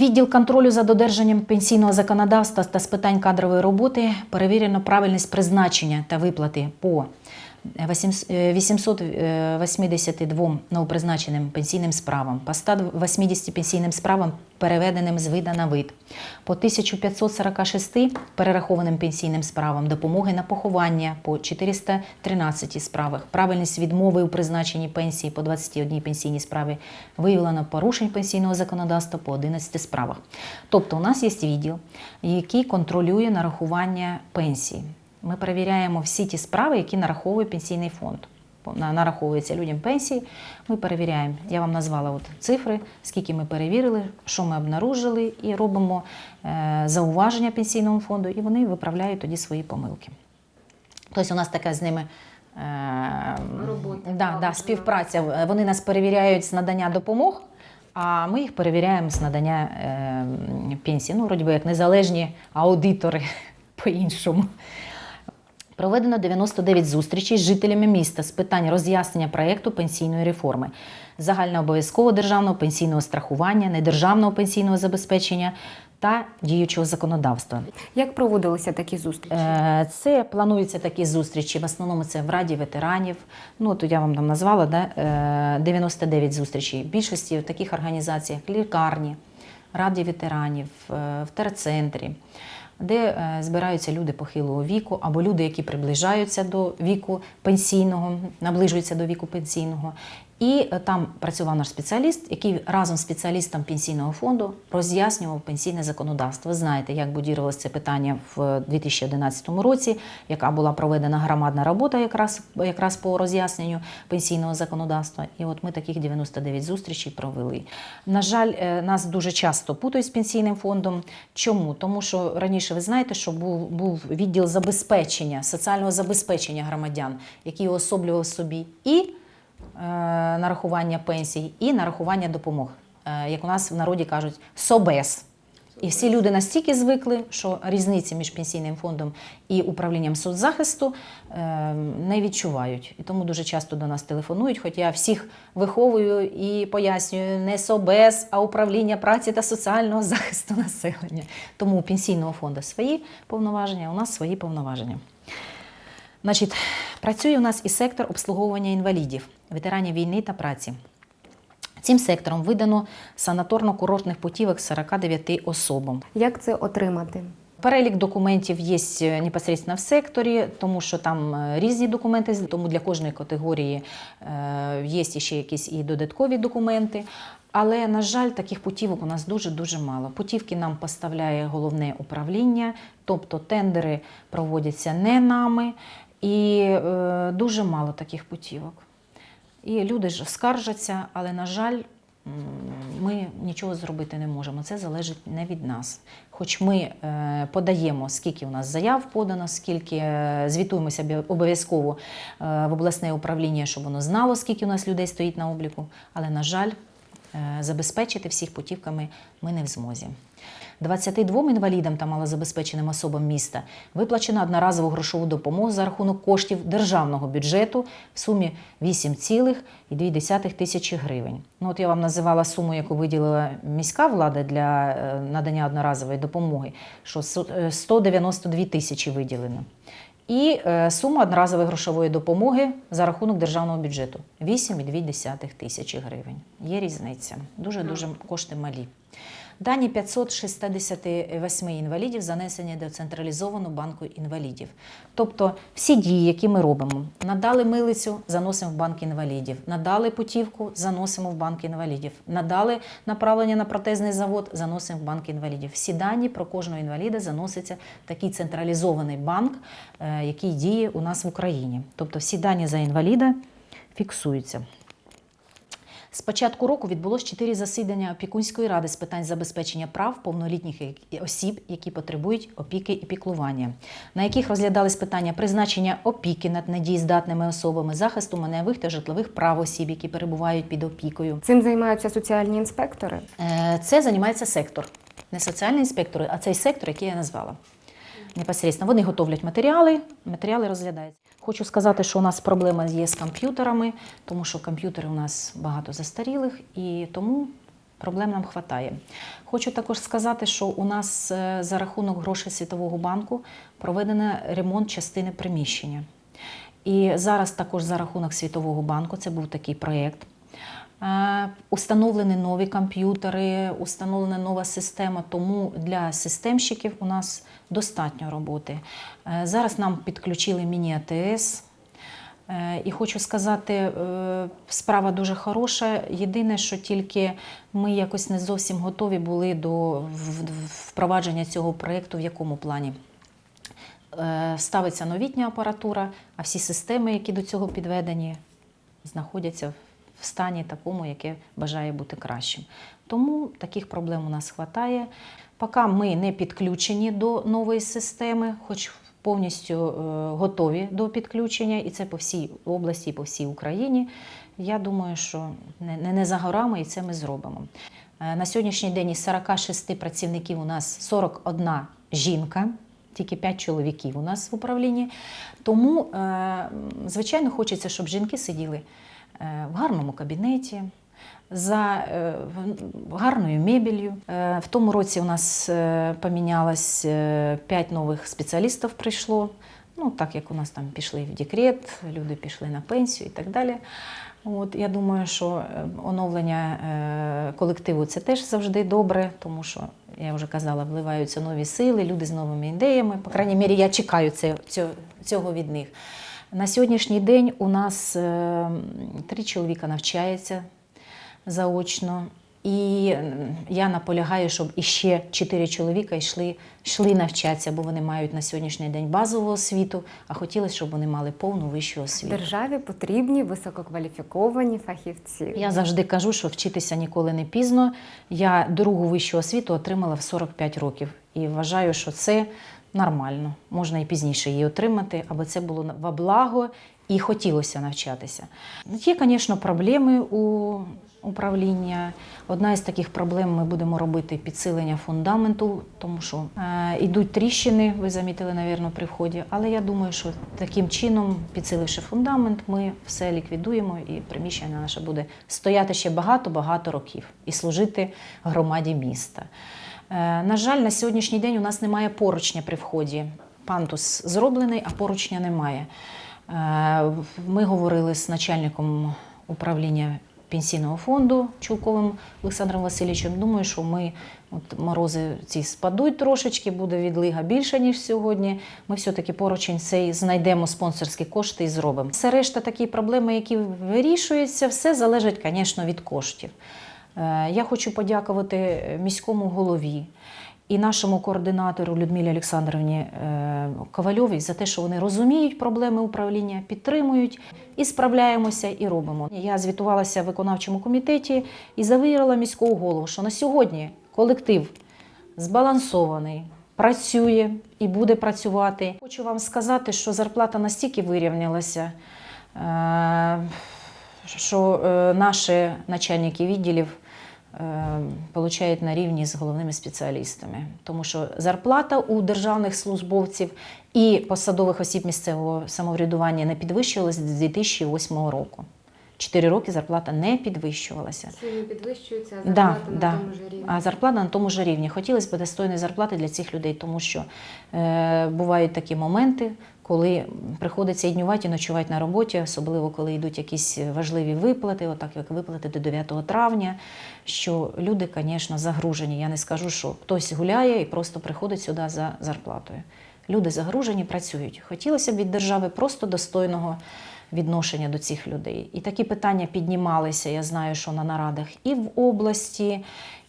Відділ контролю за додержанням пенсійного законодавства та з питань кадрової роботи перевірено правильність призначення та виплати по 882 новопризначеним пенсійним справам, по 180 пенсійним справам, переведеним з вида на вид, по 1546 перерахованим пенсійним справам, допомоги на поховання по 413 справах, правильність відмови у призначенні пенсії по 21 пенсійній справі, виявлено порушень пенсійного законодавства по 11 справах. Тобто у нас є відділ, який контролює нарахування пенсії. Ми перевіряємо всі ті справи, які нараховує пенсійний фонд. На- Нараховуються людям пенсії. Ми перевіряємо. Я вам назвала от цифри, скільки ми перевірили, що ми обнаружили, і робимо е, зауваження пенсійному фонду, і вони виправляють тоді свої помилки. Тобто у нас така з ними. е, Робота. Да, да, співпраця. Вони нас перевіряють з надання допомог, а ми їх перевіряємо з надання е, пенсії. Ну, вроді як незалежні аудитори по-іншому. Проведено 99 зустрічей з жителями міста з питань роз'яснення проєкту пенсійної реформи, загальнообов'язкового державного пенсійного страхування, недержавного пенсійного забезпечення та діючого законодавства. Як проводилися такі зустрічі? Е, Це плануються такі зустрічі. В основному це в Раді ветеранів. Ну, то я вам там назвала да? е, 99 зустрічей. Більшості в таких організаціях лікарні, Раді ветеранів, е, в терцентрі, де е, збираються люди похилого віку або люди, які приближаються до віку пенсійного, наближуються до віку пенсійного. І е, там працював наш спеціаліст, який разом з спеціалістом пенсійного фонду роз'яснював пенсійне законодавство. Ви знаєте, як будірувалося це питання в 2011 році, яка була проведена громадна робота якраз, якраз по роз'ясненню пенсійного законодавства. І от ми таких 99 зустрічей провели. На жаль, е, нас дуже часто путають з пенсійним фондом. Чому? Тому що раніше ви знаєте, що був, був відділ забезпечення, соціального забезпечення громадян, який уособлював собі і е, нарахування пенсій, і нарахування допомог. Е, як у нас в народі кажуть, СОБЕС. І всі люди настільки звикли, що різниці між пенсійним фондом і управлінням соцзахисту е, не відчувають. І тому дуже часто до нас телефонують, хоч я всіх виховую і пояснюю не СОБЕС, а управління праці та соціального захисту населення. Тому у пенсійного фонду свої повноваження, у нас свої повноваження. Значить, працює у нас і сектор обслуговування інвалідів, ветеранів війни та праці. Цим сектором видано санаторно-курортних путівок 49 особам. Як це отримати? Перелік документів є е, непосередньо в секторі, тому що там е, різні документи, тому для кожної категорії е, є ще якісь і додаткові документи. Але, на жаль, таких путівок у нас дуже-дуже мало. Путівки нам поставляє головне управління, тобто тендери проводяться не нами, і е, дуже мало таких путівок. І люди ж скаржаться, але, на жаль, ми нічого зробити не можемо. Це залежить не від нас. Хоч ми е, подаємо, скільки у нас заяв подано, скільки е, звітуємося обов'язково е, в обласне управління, щоб воно знало, скільки у нас людей стоїть на обліку. Але, на жаль, забезпечити всіх путівками ми не в змозі. 22 інвалідам та малозабезпеченим особам міста виплачено одноразову грошову допомогу за рахунок коштів державного бюджету в сумі 8,2 тисячі гривень. Ну, от я вам називала суму, яку виділила міська влада для е, надання одноразової допомоги, що е, 192 тисячі виділено. І е, сума одноразової грошової допомоги за рахунок державного бюджету 8,2 тисячі гривень. Є різниця. Дуже-дуже кошти малі. Дані 568 інвалідів занесені до централізованого банку інвалідів. Тобто всі дії, які ми робимо, надали милицю, заносимо в банк інвалідів, надали путівку, заносимо в банк інвалідів, надали направлення на протезний завод, заносимо в банк інвалідів. Всі дані про кожного інваліда заносяться в такий централізований банк, е, який діє у нас в Україні. Тобто всі дані за інваліда фіксуються. З початку року відбулось чотири засідання опікунської ради з питань забезпечення прав повнолітніх осіб, які потребують опіки і піклування, на яких розглядались питання призначення опіки над недієздатними особами, захисту майнових та житлових прав осіб, які перебувають під опікою. Цим займаються соціальні інспектори. Е, Це займається сектор, не соціальні інспектори, а цей сектор, який я назвала. Непосередньо вони готовлять матеріали, матеріали розглядаються. Хочу сказати, що у нас проблема є з комп'ютерами, тому що комп'ютери у нас багато застарілих, і тому Проблем нам вистачає. Хочу також сказати, що у нас е, за рахунок грошей Світового банку проведено ремонт частини приміщення. І зараз також за рахунок Світового банку, це був такий проєкт. Е, Установлені нові комп'ютери, установлена нова система, тому для системщиків у нас достатньо роботи. Е, Зараз нам підключили міні-АТС. Е, І хочу сказати, справа дуже хороша. Єдине, що тільки ми якось не зовсім готові були до впровадження цього проєкту, в якому плані. Ставиться новітня апаратура, а всі системи, які до цього підведені, знаходяться в стані такому, яке бажає бути кращим. Тому таких проблем у нас вистачає. Поки ми не підключені до нової системи, хоч повністю е, готові до підключення, і це по всій області, по всій Україні. Я думаю, що не, не, за горами, і це ми зробимо. Е, На сьогоднішній день із 46 працівників у нас 41 жінка, тільки 5 чоловіків у нас в управлінні. Тому, е, звичайно, хочеться, щоб жінки сиділи в гарному кабінеті. За е, гарною мебелью. Е, В тому році у нас е, помінялось 5 нових спеціалістів прийшло. Ну, так як у нас там пішли в декрет, люди пішли на пенсію і так далі. От, я думаю, що е, оновлення е, колективу це теж завжди добре, тому що я вже казала, вливаються нові сили, люди з новими ідеями. По крайній мірі, я чекаю цього від них. На сьогоднішній день у нас е, три чоловіка навчається заочно. І я наполягаю, щоб іще чотири чоловіка йшли, йшли навчатися, бо вони мають на сьогоднішній день базову освіту, а хотілося, щоб вони мали повну вищу освіту. Державі потрібні висококваліфіковані фахівці. Я завжди кажу, що вчитися ніколи не пізно. Я другу вищу освіту отримала в 45 років і вважаю, що це нормально. Можна і пізніше її отримати, аби це було во благо і хотілося навчатися. Є, звісно, проблеми у управління. Одна із таких проблем ми будемо робити підсилення фундаменту, тому що е, йдуть тріщини, ви замітили, навірно, при вході. Але я думаю, що таким чином, підсиливши фундамент, ми все ліквідуємо і приміщення наше буде стояти ще багато-багато років і служити громаді міста. Е, На жаль, на сьогоднішній день у нас немає поручня при вході. Пантус зроблений, а поручня немає. Е, Ми говорили з начальником управління пенсійного фонду Чулковим Олександром Васильовичем. Думаю, що ми от морози ці спадуть трошечки, буде відлига більше, ніж сьогодні. Ми все-таки поручень цей знайдемо спонсорські кошти і зробимо. Все решта такі проблеми, які вирішуються, все залежить, звісно, від коштів. Е, Я хочу подякувати міському голові і нашому координатору Людмилі Олександровні е, Ковальовій за те, що вони розуміють проблеми управління, підтримують і справляємося, і робимо. Я звітувалася в виконавчому комітеті і завірила міського голову, що на сьогодні колектив збалансований. Працює і буде працювати. Хочу вам сказати, що зарплата настільки вирівнялася, е, що е, наші начальники відділів е, получають на рівні з головними спеціалістами. Тому що зарплата у державних службовців і посадових осіб місцевого самоврядування не підвищувалася з 2008 року. Чотири роки зарплата не підвищувалася. Сильно підвищується, а Да, зарплата на да. тому ж рівні. А зарплата на тому ж рівні. Хотілося б достойної зарплати для цих людей, тому що е, бувають такі моменти, коли приходиться і днювати, і ночувати на роботі, особливо коли йдуть якісь важливі виплати, отак як виплати до 9 травня. Що люди, звісно, загружені. Я не скажу, що хтось гуляє і просто приходить сюди за зарплатою. Люди загружені, працюють. Хотілося б від держави просто достойного відношення до цих людей. І такі питання піднімалися, я знаю, що на нарадах і в області,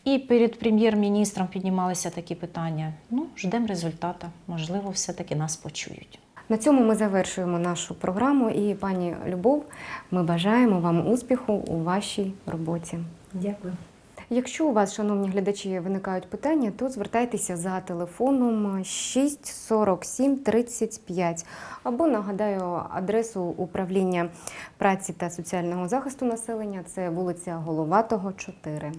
і перед прем'єр-міністром піднімалися такі питання. Ну, ждемо результату. Можливо, все-таки нас почують. На цьому ми завершуємо нашу програму. І пані Любов, ми бажаємо вам успіху у вашій роботі. Дякую. Якщо у вас, шановні глядачі, виникають питання, то звертайтеся за телефоном 6 47 35 або нагадаю адресу управління праці та соціального захисту населення. Це вулиця Головатого, 4.